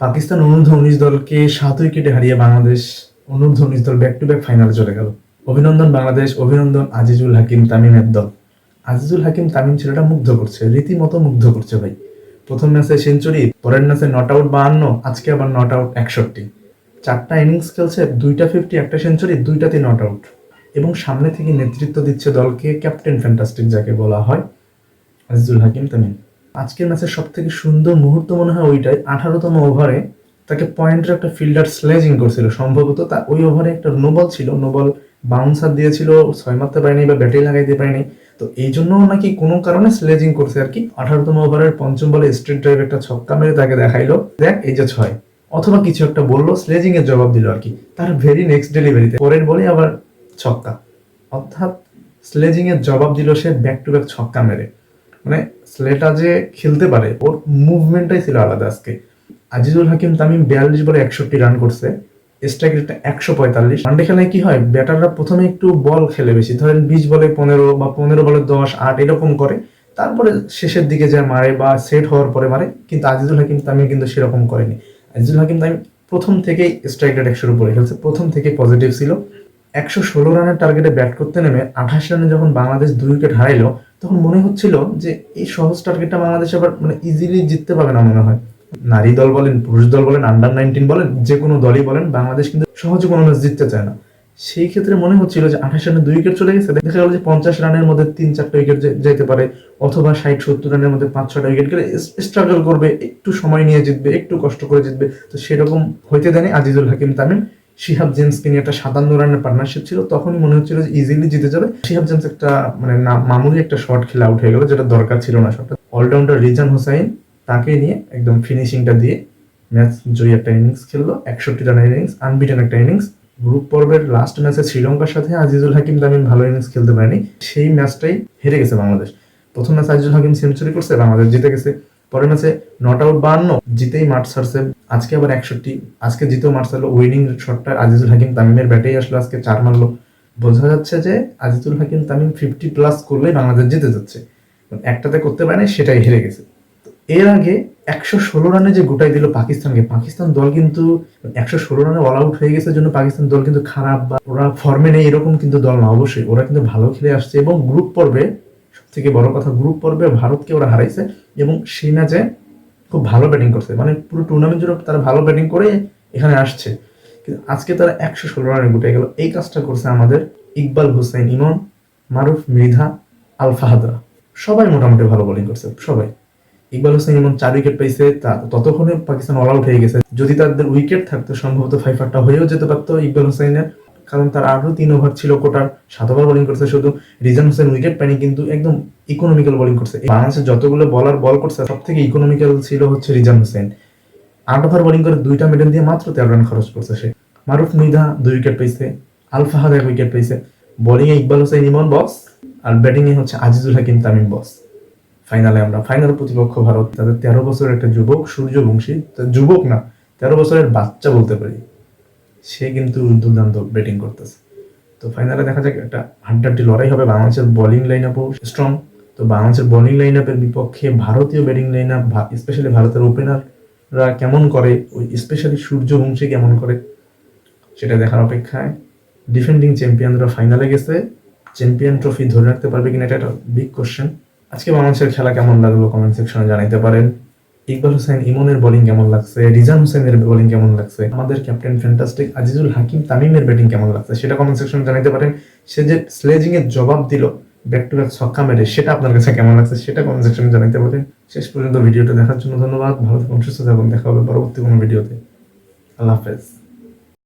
পাকিস্তান অনূর্ধ্ব উনিশ দলকে সাত উইকেটে হারিয়ে বাংলাদেশ অনূর্ধ্ব উনিশ দল ব্যাক টু ব্যাক ফাইনালে চলে গেল। অভিনন্দন বাংলাদেশ, অভিনন্দন আজিজুল হাকিম তামিমের দল। আজিজুল হাকিম তামিম ছেলেটা মুগ্ধ করছে, রীতিমতো মুগ্ধ করছে ভাই। প্রথম ম্যাচে সেঞ্চুরি, পরের ম্যাচে নট আউট বাহান্ন, আজকে আবার নট আউট একষট্টি। চারটা ইনিংস খেলছে, দুইটা ফিফটি একটা সেঞ্চুরি দুইটাতে নট আউট এবং সামনে থেকে নেতৃত্ব দিচ্ছে দলকে ক্যাপ্টেন ফ্যান্টাস্টিক যাকে বলা হয় আজিজুল হাকিম তামিম। আজকের ম্যাচের সব থেকে সুন্দর মুহূর্ত মনে হয় ওইটাই, আঠারোতম ওভারে তাকে পয়েন্টের একটা ফিল্ডার স্লেজিং করছিল। সম্ভবত তা ওই ওভারে একটা নোবল ছিল নোবল বাউন্সার দিয়েছিল, ছয় মারতে পারেনি বা ব্যাটে লাগাইতে পারেনি। তো এই জন্য নাকি কোনো কারণে স্লেজিং করছে আর কি। আঠারোতম ওভারের পঞ্চম বলে স্ট্রেট ড্রাইভ একটা ছক্কা মেরে তাকে দেখাইলো। দেখ, এই যে ছয়। অথবা কিছু একটা বলল, স্লেজিং এর জবাব দিল আর কি। তার ভেরি নেক্সট ডেলিভারিতে পরের বলে আবার ছক্কা। অর্থাৎ স্লেজিং এর জবাব দিল সে ব্যাক টু ব্যাক ছক্কা মেরে। মানে স্লেটা যে খেলতে পারে, ওর মুভমেন্টটাই ছিল আলাদা আজকে। আজিজুল হাকিম তামিম বিয়াল্লিশ বলে একষট্টি রান করছে স্ট্রাইক রেটটা একশো পঁয়তাল্লিশ। ওয়ানডে খেলায় কি হয় ব্যাটাররা প্রথমে একটু বল খেলে বেশি, ধরেন বিশ বলে পনেরো বা পনেরো বলে দশ, আট, এরকম করে। তারপরে শেষের দিকে যা মারে বা সেট হওয়ার পরে মারে, কিন্তু আজিজুল হাকিম তামিম কিন্তু সেরকম করেনি। আজিজুল হাকিম তামিম প্রথম থেকেই স্ট্রাইক রেট একশোর উপরে খেলছে, প্রথম থেকে পজিটিভ ছিল। একশো ষোলো রানের টার্গেটে ব্যাট করতে নেমে আঠাশ রানে যখন বাংলাদেশ দুই উইকেট হারাইলো তখন মনে হচ্ছিল যে এই সহজ টার্গেটটা বাংলাদেশ আবার মানে ইজিলি জিততে পারবে না মনে হয়। নারী দল বলেন, পুরুষ দল বলেন আন্ডার নাইনটিন বলেন, যে কোনো দলই বলেন, বাংলাদেশ কিন্তু সহজে কোনো ম্যাচ জিততে চায় না। সেই ক্ষেত্রে মনে হচ্ছিল যে আঠাশ রানে দুই উইকেট চলে গেছে, দেখা গেল যে পঞ্চাশ রানের মধ্যে তিন চারটা উইকেট যেতে পারে, অথবা ষাট সত্তর রানের মধ্যে পাঁচ ছটা উইকেট গেলে স্ট্রাগল করবে, একটু সময় নিয়ে জিতবে, একটু কষ্ট করে জিতবে। তো সেরকম হইতে দেয়নি আজিজুল হাকিম তামিম। শিহাব জেমসকে নিয়ে একটা সাতান্ন রানের পার্টনারশিপ ছিল, তখনই মনে হচ্ছিল যে ইজিলি জিতে যাবে। শিহাব জেমস একটা মানে মামুলি একটা শট খেলে আউট হয়ে গেল, যেটা দরকার ছিল না শটটা অলরাউন্ডার রিজান হোসাইন তাকে নিয়ে একদম ফিনিশিংটা দিয়ে ম্যাচ জয়ী একটা ইনিংস খেললো, একষট্টি রানের ইনিংস আনবিটেন একটা ইনিংস গ্রুপ পর্বের লাস্ট ম্যাচে শ্রীলঙ্কার সাথে আজিজুল হাকিম তামিম ভালো ইনিংস খেলতে পারেনি। সেই ম্যাচটাই হেরে গেছে বাংলাদেশ। প্রথম ম্যাচ আজিজুল হাকিম সেঞ্চুরি করছে, বাংলাদেশ জিতে গেছে। পরের ম্যাচে নট আউট বান্ন জিতেই মাঠ ছাড়ছে আজকে আবার একষট্টি, আজকে জিতেও মাঠ ছাড়লো উইনিং শটটা আজিজুল হাকিম তামিমের ব্যাটেই আসলো, আজকে চার মারলো। বোঝা যাচ্ছে যে আজিজুল হাকিম তামিম ফিফটি প্লাস করলেই বাংলাদেশ জিতে যাচ্ছে। একটাতে করতে পারে সেটাই হেরে গেছে। এর আগে একশো ষোলো রানে যে গোটাই দিল পাকিস্তানকে, পাকিস্তান দল কিন্তু একশো ষোলো রানে অল আউট হয়ে গেছে জন্য পাকিস্তান দল কিন্তু খারাপ বা ওরা ফর্মে নেই এরকম কিন্তু দল না। অবশ্যই ওরা কিন্তু ভালো খেলে আসছে এবং গ্রুপ পর্বে থেকে বড় কথা গ্রুপ পর্বে ভারতকে ওরা হারাইছে এবং সেই ম্যাচে খুব ভালো ব্যাটিং করছে। মানে পুরো টুর্নামেন্ট জুড়ে তারা ভালো ব্যাটিং করে এখানে আসছে। কিন্তু আজকে তারা একশো ষোলো রানে গুটে গেল। এই কাজটা করছে আমাদের ইকবাল হুসাইন, ইমন, মারুফ, মৃধা আল ফাহাদরা সবাই মোটামুটি ভালো বোলিং করছে, সবাই। ইকবাল হোসেন এমন চার উইকেট পাইছে, তা- ততক্ষণে পাকিস্তান অল আউট হয়ে গেছে। যদি তাদের উইকেট থাকতো, সম্ভবত ফাইফারটা হয়েও যেতে পারতো ইকবাল হোসেনের কারণ তার আরও তিন ওভার ছিল কোটার। সাত ওভার বোলিং করছে শুধু। রিজান হোসেন উইকেট পায়নি, কিন্তু একদম ইকোনমিক্যাল বোলিং করছে। বাংলাদেশের যতগুলো বলার বল করছে সব থেকে ইকোনমিক্যাল ছিল হচ্ছে রিজান হোসেন। আট ওভার বোলিং করে দুইটা মেডেল দিয়ে মাত্র তেরো রান খরচ করছে সে। মারুফ মৃধা দুই উইকেট পাইছে, আল ফাহাদ এক উইকেট পাইছে। বোলিং এ ইকবাল হোসেন ইমন বস আর ব্যাটিংয়ে হচ্ছে আজিজুল হাকিম তামিম বস ফাইনালে আমরা ফাইনাল প্রতিপক্ষ ভারত, তাদের তেরো বছরের একটা যুবক, সূর্যবংশী যুবক না, তেরো বছরের বাচ্চা বলতে পারি। সে কিন্তু দুর্দান্ত ব্যাটিং করতেছে। তো ফাইনালে দেখা যাক, একটা হাড্ডাহাড্ডি লড়াই হবে বাংলাদেশের বোলিং লাইন আপও স্ট্রং তো বাংলাদেশের বোলিং লাইন আপের বিপক্ষে ভারতীয় ব্যাটিং লাইন আপ স্পেশালি ভারতের ওপেনাররা কেমন করে, ওই স্পেশালি সূর্যবংশী কেমন করে, সেটা দেখার অপেক্ষায় ডিফেন্ডিং চ্যাম্পিয়নরা ফাইনালে গেছে। চ্যাম্পিয়ন ট্রফি ধরে রাখতে পারবে কিনা, এটা একটা বিগ কোশ্চেন আজকে বাংলাদেশের খেলা কেমন লাগল? কমেন্ট সেকশনে জানাইতে পারেন। ইকবাল হোসেন ইমনের বোলিং কেমন লাগছে? রিজান হোসেনের বোলিং কেমন লাগছে? আমাদের ক্যাপ্টেন ফ্যান্টাস্টিক আজিজুল হাকিম তামিমের ব্যাটিং কেমন লাগছে? সেটা কমেন্ট সেকশনে জানাইতে পারেন। সে যে স্লেজিং এর জবাব দিল ব্যাক টু ব্যাক ছক্কা মেরে, সেটা আপনার কাছে কেমন লাগছে সেটা কমেন্ট সেকশনে জানাইতে পারেন। শেষ পর্যন্ত ভিডিওটা দেখার জন্য ধন্যবাদ। ভালো থাকুন, সুস্থ থাকুন। দেখা হবে পরবর্তী কোনো ভিডিওতে আল্লাহ হাফেজ।